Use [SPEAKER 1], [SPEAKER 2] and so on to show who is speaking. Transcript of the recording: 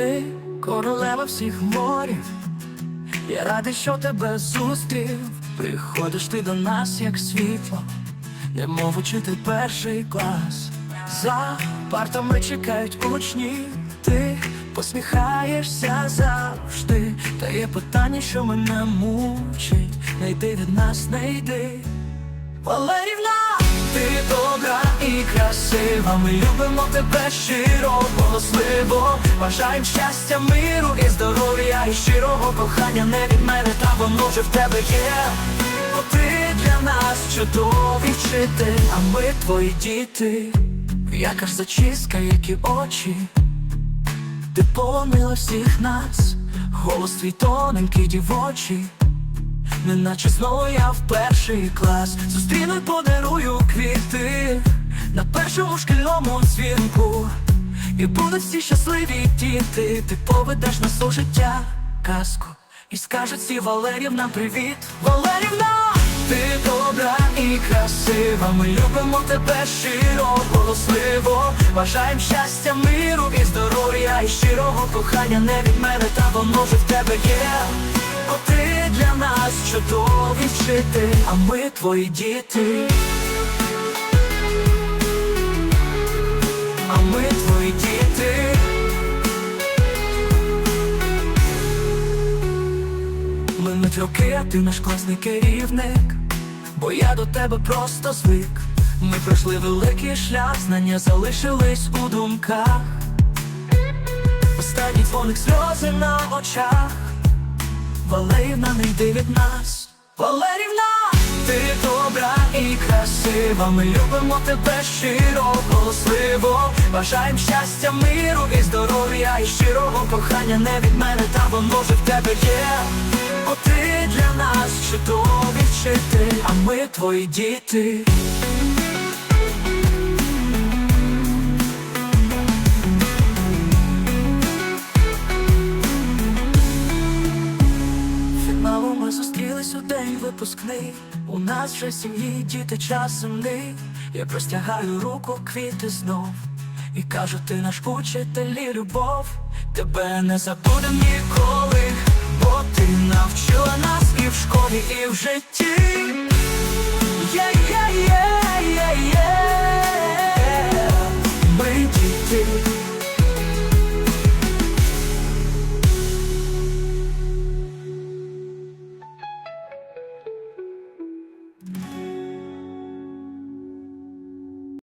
[SPEAKER 1] ти королева всіх морів. Я радий, що тебе зустрів. Приходиш ти до нас, як світло, немов учитель перший клас. За партами чекають учні, ти посміхаєшся завжди. Та є питання, що мене мучить. Не йди від нас, не йди. Валерівна, ти добра і красива. Ми любимо тебе щиро, голосливо. Бажаємо щастя, миру і здоров'я, і щирого кохання не від мене, та воно вже в тебе є. Бо ти для нас чудовий вчитель, а ми твої діти. Яка ж зачіска, які очі. Ти помила всіх нас, голос твій тоненький дівочий. Неначе знову я в перший клас Зустріну й подарую квіти На першому шкільному дзвінку І будуть всі щасливі діти. Ти поведеш нас у життя. Казку. І скажуть всі Валерівна привіт Валерівна! Ти добра і красива. Ми любимо тебе щиро, голосливо. Бажаємо щастя, миру і здоров'я. І щирого кохання не від мене, та воно вже в тебе є. Бо ти для нас чудовий вчитель, а ми твої діти. А ми твої Минуть а ти наш класний керівник, бо я до тебе просто звик. Ми пройшли великий шлях, знання залишились у думках. Останній дзвоник сльози на очах. Валерівна, не йди від нас. Валерівна, ти добра красива. Ми любимо тебе щиро, голосливо. Бажаємо щастя, миру і здоров'я, і щирого кохання не від мене, та воно вже в тебе є. Бо ти для нас чудовий вчитель, а ми твої діти. Випускний. У нас же сім'ї, діти час земний. Я простягаю руку, квіти знов. І кажу, ти наш учитель і любов. Тебе не забудем ніколи, бо ти навчила нас і в школі, і в житті.